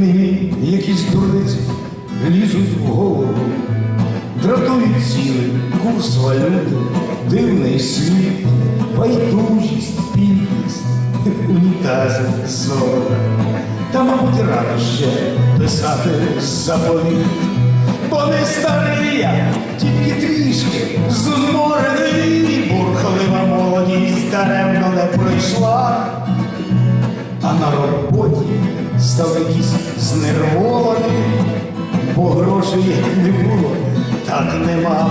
Мені якісь дурниці лізуть в голову, дратують ціни, курс валюти, дивний світ, байдужість, підлість, унітази, золота. Та, мабуть, рано ще писати заповіт. Бо не старий я, тільки трішки зморений, бурхлива молодість даремно не пройшла. На роботі став якийсь знервований, бо грошей як не було, так нема.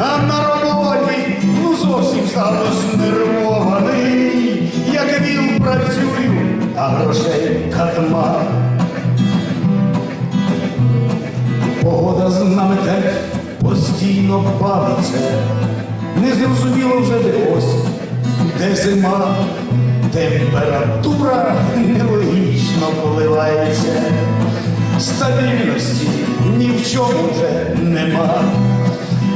А на роботі ну зовсім став знервований, як віл працюю, а грошей катма. Погода з нами теж постійно бавиться, не зрозуміло вже де осінь, де зима, температура нелогічно поливається, стабільності ні в чому вже нема.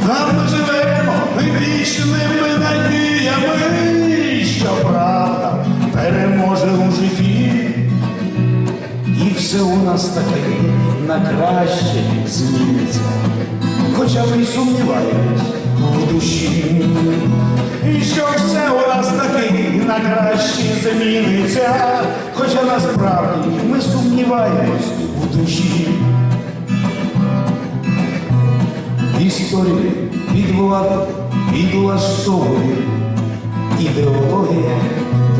А ми живемо вічними надіями, що правда переможе у житті. І все у нас таке на краще зміниться, хоча ми й сумніваємось в душі, і що все у нас таки на краще зміниться, хоча насправді ми сумніваємось в душі. Історію під владу підлаштовує, ідеологія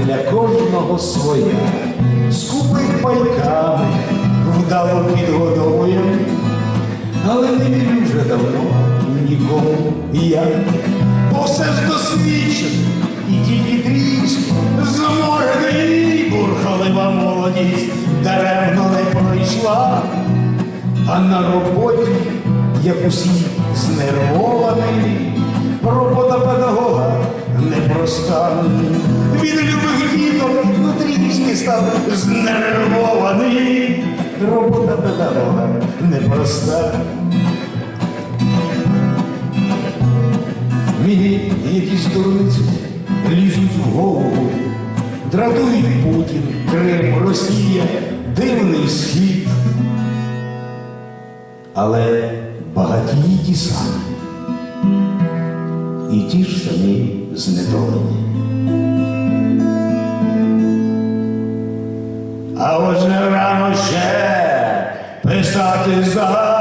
для кожного своя, скупить пайками, вдало підгодовує, але не вірю вже давно нікому. Я, бо все ж досвідчений А на роботі, як усі знервований, робота педагога непроста. Від любих діток ну трішки став знервований. Робота педагога непроста. Мені якісь дурниці лізуть в голову, дратують Путін, Крим, Росія, дивний схід. Але багатії ті самі, і ті ж самі знедолені. А отже рано ще писати заповідь.